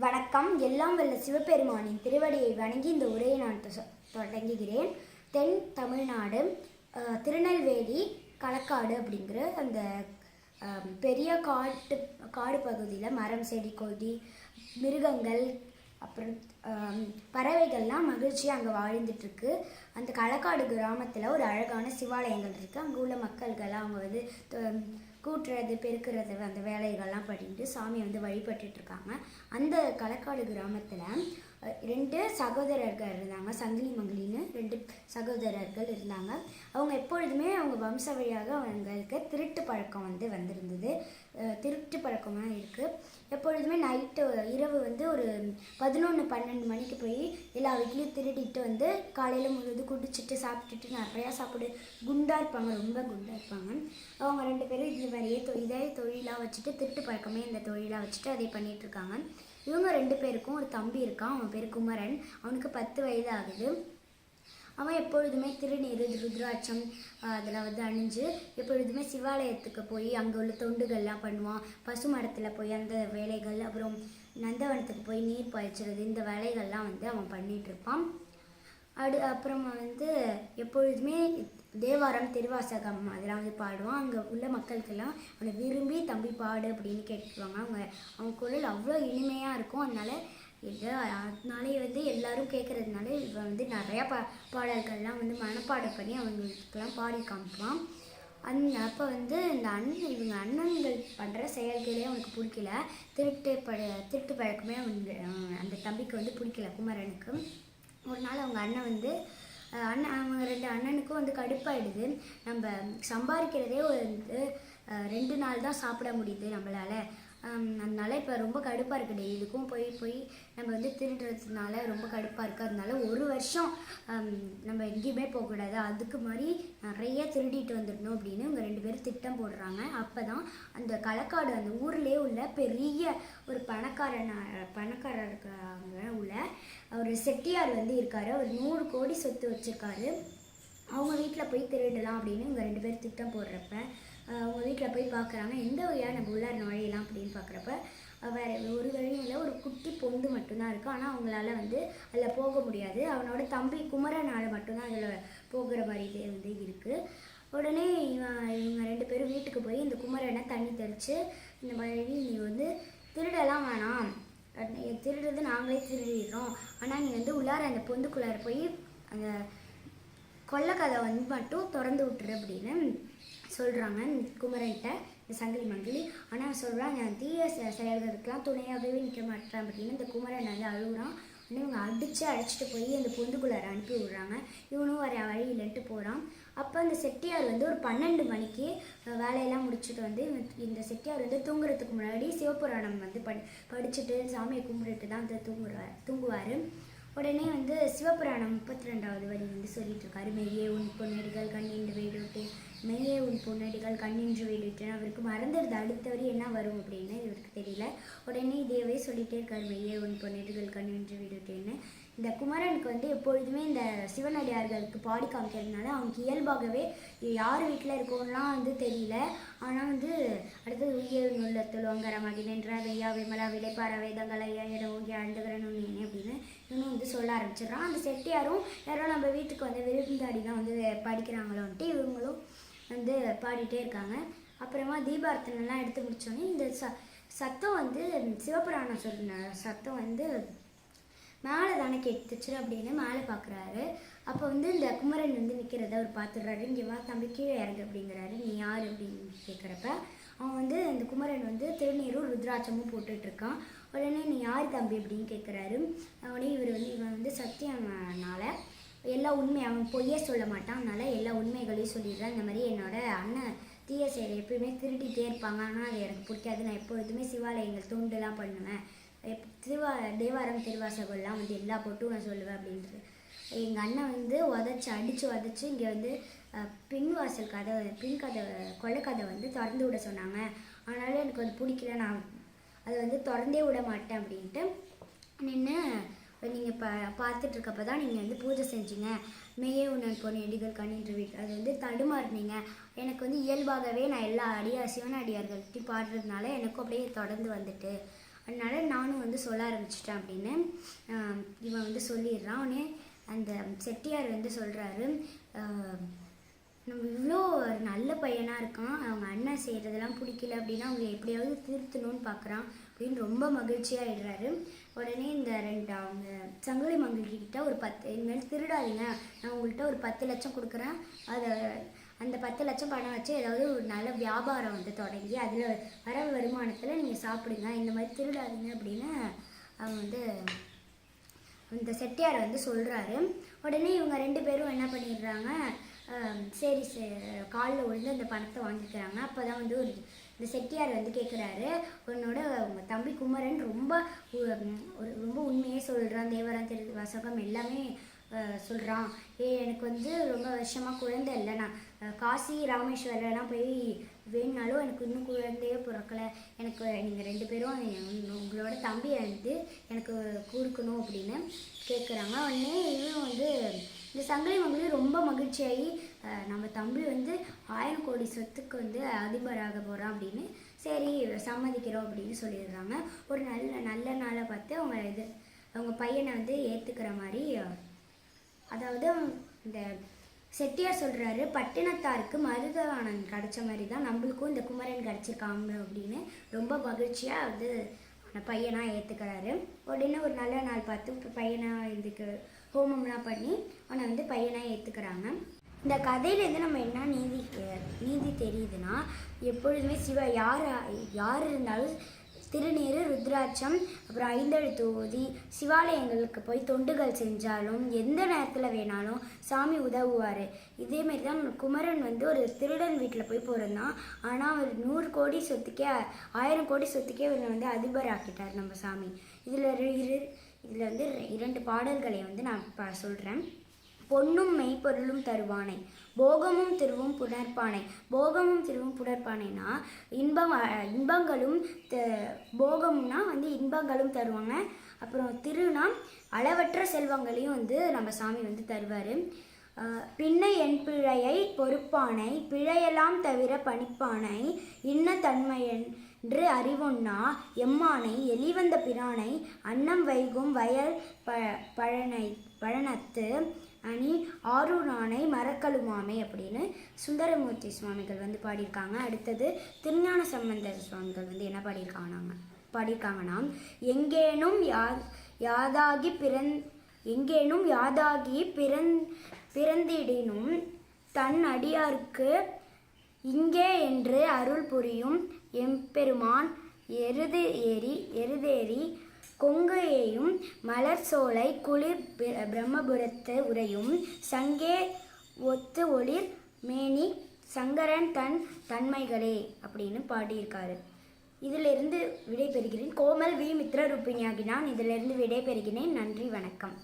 வணக்கம். எல்லாம் வல்ல சிவபெருமானின் திருவடியை வணங்கி இந்த உரையை நான் தொ- தொடங்குகிறேன். தென் தமிழ்நாடு திருநெல்வேலி களக்காடு அப்படிங்கிற அந்த பெரிய காட்டு காடு பகுதியில் மரம் செடி கொடி மிருகங்கள் அப்புறம் பறவைகள்லாம் மகிழ்ச்சியாக அங்கே வாழ்ந்துட்டுருக்கு. அந்த களக்காடு கிராமத்தில் ஒரு அழகான சிவாலயங்கள் இருக்குது அங்கே உள்ள மக்கள்கள்லாம் அவங்க வந்து தொ- கூட்டுறது பெருக்கிறது அந்த வேலைகள்லாம் பண்ணிட்டு சாமியை வந்து வழிபட்டுட்ருக்காங்க. அந்த களக்காடு கிராமத்தில் ரெண்டு சகோதரர்கள் இருந்தாங்க சங்கிலி மங்கிலின்னு ரெண்டு சகோதரர்கள் இருந்தாங்க. அவங்க எப்பொழுதுமே அவங்க வம்ச வழியாக அவங்களுக்கு திருட்டு பழக்கம் வந்து வந்திருந்தது. திருட்டு பழக்கமாக இருக்குது எப்பொழுதுமே நைட்டு இரவு வந்து ஒரு பதினொன்று பன்னெண்டு மணிக்கு போய் எல்லா வீட்லேயும் திருடிட்டு வந்து காலையில் முழுவதும் குடிச்சிட்டு சாப்பிட்டுட்டு நிறையா சாப்பிடு குண்டாக இருப்பாங்க ரொம்ப குண்டாக இருப்பாங்க. அவங்க ரெண்டு பேரும் இது மாதிரியே தொ- இதே தொழிலாக வச்சுட்டு திருட்டு பழக்கமே இந்த தொழிலாக வச்சுட்டு அதை பண்ணிகிட்ருக்காங்க இவங்க ரெண்டு பேருக்கும் ஒரு தம்பி இருக்கான். அவன் பேர் குமரன். அவனுக்கு பத்து வயது ஆகுது அவன் எப்பொழுதுமே திருநீர் ருத்ராட்சம் அதில் வந்து அணிஞ்சு எப்பொழுதுமே சிவாலயத்துக்கு போய் அங்கே உள்ள தொண்டுகள்லாம் பண்ணுவான். பசு மரத்தில் போய் அந்த வேலைகள் அப்புறம் நந்தவனத்துக்கு போய் நீர் பாய்ச்சுறது இந்த வேலைகள்லாம் வந்து அவன் பண்ணிகிட்ருப்பான் இருப்பான். அடு அப்புறம் வந்து எப்பொழுதுமே தேவாரம் திருவாசகம் அதெல்லாம் வந்து பாடுவான் அங்கே உள்ள மக்களுக்கெல்லாம் அவனை விரும்பி தம்பி பாடு அப்படின்னு கேட்டுருவாங்க. அவங்க அவங்க குரல் அவ்வளோ இனிமையாக இருக்கும். அதனால எல்லா அதனாலே வந்து எல்லாரும் கேட்குறதுனால இவன் வந்து நிறையா பா பாடல்கள்லாம் வந்து மனப்பாடம் பண்ணி அவங்களுக்கெல்லாம் பாடி காமிப்பான். அந்த அப்போ வந்து இந்த அண்ணன் இவங்க அண்ணன்கள் பண்ணுற செயல்களே அவனுக்கு பிடிக்கல. திருட்டு ப திருட்டு பழக்கமே அவனுக்கு அந்த தம்பிக்கு வந்து பிடிக்கல குமரனுக்கு. ஒரு நாள் அவங்க அண்ணன் வந்து அண்ணன் அவங்க ரெண்டு அண்ணனுக்கும் வந்து கடுப்பாயிடுது. நம்ம சம்பாதிக்கிறதே ஒரு வந்து ரெண்டு நாள் தான் சாப்பிட முடியுது நம்மளால. அதனால இப்போ ரொம்ப கடுப்பாக இருக்குது டெய்லிக்கும் போய் போய் நம்ம வந்து திருடுறதுனால ரொம்ப கடுப்பாக இருக்குது அதனால ஒரு வருஷம் நம்ம எங்கேயுமே போகக்கூடாது அதுக்கு மாதிரி நிறைய திருடிட்டு வந்துடணும் அப்படின்னு இவங்க ரெண்டு பேரும் திட்டம் போடுறாங்க. அப்போ தான் அந்த களக்காடு அந்த ஊர்லேயே உள்ள பெரிய ஒரு பணக்காரன பணக்காரர் உள்ள ஒரு செட்டியார் வந்து இருக்கார். அவர் நூறு கோடி சொத்து வச்சுருக்காரு. அவங்க வீட்டில் போய் திருடலாம் அப்படின்னு இவங்க ரெண்டு பேர் திட்டம் போடுறப்ப அவங்க வீட்டில் போய் பார்க்குறாங்க எந்த வழியாக நம்ம உள்ளார நுழையலாம் அப்படின்னு பார்க்குறப்ப வேறு ஒரு வழியும் இல்லை. ஒரு குட்டி பொந்து மட்டும்தான் இருக்குது ஆனால் அவங்களால வந்து அதில் போக முடியாது. அவனோட தம்பி குமரனால் மட்டும்தான் அதில் போகிற மாதிரி இது வந்து இருக்குது உடனே இவன் இவங்க ரெண்டு பேரும் வீட்டுக்கு போய் இந்த குமரனை தண்ணி தெளித்து இந்த மாதிரி நீ வந்து திருடலாம் வேணாம். திருடுறது நாங்களே திருடிடுறோம். ஆனால் நீ வந்து உள்ளார அந்த பொந்துக்குள்ளார போய் அந்த கொள்ளக்கதை வந்து மட்டும் திறந்து விட்டுரு அப்படின்னு சொல்கிறாங்க குமரன்கிட்ட இந்த சங்கிலி மங்கிலி. ஆனால் சொல்கிறான் நான் தீய செயல்களுக்கெல்லாம் துணையாகவே நிற்க மாட்டேன் அப்படின்னு இந்த குமரன் வந்து அழுகுறான். உடனே இவங்க அடித்து அழைச்சிட்டு போய் அந்த பொந்துக்குள்ளார அனுப்பி விடுறாங்க. இவனும் வர வழி இல்லைன்ட்டு போகிறான் அப்போ அந்த செட்டியார் வந்து ஒரு பன்னெண்டு மணிக்கு வேலையெல்லாம் முடிச்சுட்டு வந்து இந்த செட்டியார் வந்து தூங்குறதுக்கு முன்னாடி சிவபுராணம் வந்து படி படிச்சுட்டு சாமியை கும்பிட்டுட்டு தான் வந்து தூங்குறார் தூங்குவார். உடனே வந்து சிவபுராணம் முப்பத்தி ரெண்டாவது வரி வந்து சொல்லிட்டு இருக்காரு மெய்யே உன் பொன்னடிகள் கண்ணின்று வீடுட்டு மெய்யே உன் பொன்னடிகள் கண்ணின்று வீடுட்டுன்னு அவருக்கு மறந்துடுது. அடுத்த வரி என்ன வரும் அப்படின்னு இவருக்கு தெரியல. உடனே இதேவே சொல்லிட்டே இருக்காரு. மெய்யே உன் பொன்னடிகள் கண்ணின்று வீடுட்டுன்னு இந்த குமரனுக்கு வந்து எப்பொழுதுமே இந்த சிவனடியார்களுக்கு பாடி காமிக்கிறதுனால அவனுக்கு இயல்பாகவே யார் வீட்டில் இருக்கோம்லாம் வந்து தெரியல. ஆனால் வந்து அடுத்தது உயிர் நுள்ளத்தில் ஓங்கர மகிழ்கின்ற வெய்யா விமலா விளைப்பார வேதங்களை எட ஓங்கி ஆண்டுகிறனும் நீனே அப்படின்னு இவனும் வந்து சொல்ல ஆரம்பிச்சிடுறான். அந்த செட்டியாரும் யாரோ நம்ம வீட்டுக்கு வந்து விருந்தாடி தான் வந்து படிக்கிறாங்களோன்ட்டு இவங்களும் வந்து பாடிட்டே இருக்காங்க. அப்புறமா தீபார்த்தனைலாம் எடுத்து முடிச்சோடனே இந்த ச சத்தம் வந்து சிவபுராணம் சொன்ன சத்தம் வந்து மேலே தானே கெட்டுச்சு அப்படின்னு மேலே பார்க்குறாரு அப்போ வந்து இந்த குமரன் வந்து நிற்கிறத அவர் பார்த்துடுறாரு. இங்கே வா தம்பி கீழே இறங்கு அப்படிங்கிறாரு. நீ யார் அப்படின்னு கேட்குறப்ப அவன் வந்து இந்த குமரன் வந்து திருநீரும் ருத்ராட்சமும் போட்டுட்ருக்கான். உடனே நீ யார் தம்பி அப்படின்னு கேட்குறாரு உடனே இவர் வந்து இவன் வந்து சத்தியனால எல்லா உண்மை அவன் பொய்யே சொல்ல மாட்டான். அதனால் எல்லா உண்மைகளையும் சொல்லிடுறான். இந்த மாதிரி என்னோட அண்ணன் தீய செயலை எப்பயுமே திருடிட்டே இருப்பாங்க. ஆனால் அது எனக்கு பிடிக்காது. நான் எப்பொழுதுமே சிவாலயங்கள் தூண்டுலாம் பண்ணுவேன். திருவா தேவாரம் திருவாசகம்லாம் வந்து எல்லா போட்டும் நான் சொல்லுவேன் அப்படின்றது. எங்கள் அண்ணன் வந்து உதச்சி அடித்து உதச்சி இங்கே வந்து அஹ், பின் வாசல் கதை பின் கதை வந்து திறந்து விட சொன்னாங்க. அதனால எனக்கு அது பிடிக்கல. நான் அதை வந்து திறந்தே விட மாட்டேன் அப்படின்ட்டு நின்று நீங்கள் பா பார்த்துட்ருக்கப்ப தான் நீங்கள் வந்து பூஜை செஞ்சீங்க. மேயே உணன் பொண்ணு எடிகள் கண்ணின்ற வீட்டு அது வந்து தடுமாறுனீங்க. எனக்கு வந்து இயல்பாகவே நான் எல்லா அடியார் சிவன் அடியார்கள்ட்டையும் பாடுறதுனால எனக்கும் அப்படியே தொடர்ந்து வந்துட்டு அதனால் நானும் வந்து சொல்ல ஆரம்பிச்சிட்டேன் அப்படின்னு இவன் வந்து சொல்லிடுறான். உடனே அந்த செட்டியார் வந்து சொல்கிறாரு நம்ம இவ்வளோ நல்ல பையனாக இருக்கான் அவங்க அண்ணன் செய்கிறதெல்லாம் பிடிக்கல அப்படின்னா அவங்களை எப்படியாவது திருத்தணும்னு பார்க்குறான் அப்படின்னு ரொம்ப மகிழ்ச்சியாகிடுறாரு உடனே இந்த ரெண்டு அவங்க சங்கிலி மங்கள்கிட்ட ஒரு பத்து இனிமேல் திருடாதீங்க நான் உங்கள்கிட்ட ஒரு பத்து லட்சம் கொடுக்குறேன் அதை அந்த பத்து லட்சம் பணம் வச்சு ஏதாவது ஒரு நல்ல வியாபாரம் வந்து தொடங்கி அதில் வர வருமானத்தில் நீங்கள் சாப்பிடுங்க இந்த மாதிரி திருடாதீங்க அப்படின்னு அவங்க வந்து இந்த செட்டியார் வந்து சொல்கிறாரு உடனே இவங்க ரெண்டு பேரும் என்ன பண்ணிடுறாங்க? சரி காலில் விழுந்து அந்த பணத்தை வாங்கிக்கிறாங்க. அப்போ தான் வந்து ஒரு இந்த செட்டியார் வந்து கேட்குறாரு உன்னோட உங்கள் தம்பி குமரன் ரொம்ப ஒரு ரொம்ப உண்மையே சொல்கிறான் தேவரம் திரு வசகம் எல்லாமே சொல்கிறான் ஏ எனக்கு வந்து ரொம்ப வருஷமாக குழந்தை இல்லை நான். காசி ராமேஸ்வரெலாம் போய் வேணுனாலும் எனக்கு இன்னும் குழந்தையே பிறக்கல. எனக்கு நீங்கள் ரெண்டு பேரும் உங்களோட தம்பியை வந்து எனக்கு கொடுக்கணும் அப்படின்னு கேட்குறாங்க உடனே இவன் வந்து இந்த சங்கிலி மங்கிலி ரொம்ப மகிழ்ச்சியாகி நம்ம தம்பி வந்து ஆயிரம் கோடி சொத்துக்கு வந்து அதிபராக போகிறான் அப்படின்னு சரி சம்மதிக்கிறோம் அப்படின்னு சொல்லிடுறாங்க. ஒரு நல்ல நல்ல நாளை பார்த்து அவங்க இது அவங்க பையனை வந்து ஏற்றுக்கிற மாதிரி அதாவது இந்த செட்டியார் சொல்கிறாரு பட்டினத்தாருக்கு மருதவாணன் கிடைச்ச மாதிரி தான் நம்மளுக்கும் இந்த குமரன் கிடச்சிருக்காங்க அப்படின்னு ரொம்ப மகிழ்ச்சியாக வந்து அந்த பையனாக ஏற்றுக்கிறாரு உடனே ஒரு நல்ல நாள் பார்த்து பையனாக இதுக்கு ஹோமம்லாம் பண்ணி அவனை வந்து பையனாக ஏற்றுக்கிறாங்க இந்த கதையிலேருந்து நம்ம என்ன நீதி நீதி தெரியுதுன்னா எப்பொழுதுமே சிவா யார் யார் இருந்தாலும் திருநீறு ருத்ராட்சம் அப்புறம் ஐந்தெழுத்து ஓதி சிவாலயங்களுக்கு போய் தொண்டுகள் செஞ்சாலும் எந்த நேரத்தில் வேணாலும் சாமி உதவுவார். இதேமாரி தான் குமரன் வந்து ஒரு திருடன் வீட்டில் போய் பிறந்தான். ஆனால் அவர் நூறு கோடி சொத்துக்கே ஆயிரம் கோடி சொத்துக்கே இவரை வந்து அதிபர் ஆக்கிட்டார் நம்ம சாமி. இதில் இரு இதில் வந்து இரண்டு பாடல்களை வந்து நான் இப்போ சொல்கிறேன் பொன்னும் மெய்ப்பொருளும் தருவானை. போகமும் திருவும் புணர்ப்பானை போகமும் திருவும் புணர்ப்பானைனா இன்பம் இன்பங்களும் த- போகம்னா வந்து இன்பங்களும் தருவாங்க. அப்புறம் திருனா அளவற்ற செல்வங்களையும் வந்து நம்ம சாமி வந்து தருவார். பின்னை என் பிழையை பொறுப்பானை பிழையெல்லாம் தவிர பணிப்பானை இன்ன தன்மையன் என்று அறிவொன்னா எம்மானை எலிவந்த பிரானை அன்னம் வைகும் வயல் ப பழனை பழனத்து அணி ஆரூரானை மரக்கழுமாமை அப்படின்னு சுந்தரமூர்த்தி சுவாமிகள் வந்து பாடியிருக்காங்க. அடுத்தது திருஞான சம்பந்தர் சுவாமிகள் வந்து என்ன பாடியிருக்காங்க பாடியிருக்காங்கன்னா எங்கேனும் யா யாதாகி பிறந் எங்கேனும் யாதாகி பிறந் பிறந்திடினும் தன் அடியாருக்கு இங்கே என்று அருள் புரியும் எம்பெருமான் எருது ஏறி எருதேறி கொங்கையையும் மலர் சோலை குளிர் பிரம்மபுரத்து உரையும் சங்கே ஒத்து ஒளிர் மேனி சங்கரன் தன் தன்மைகளே அப்படின்னு பாடியிருக்காரு. இதிலிருந்து விடைபெறுகிறேன். கோமல் வி மித்ர ரூபிணியாகினான் இதிலிருந்து விடைபெறுகிறேன். நன்றி வணக்கம்.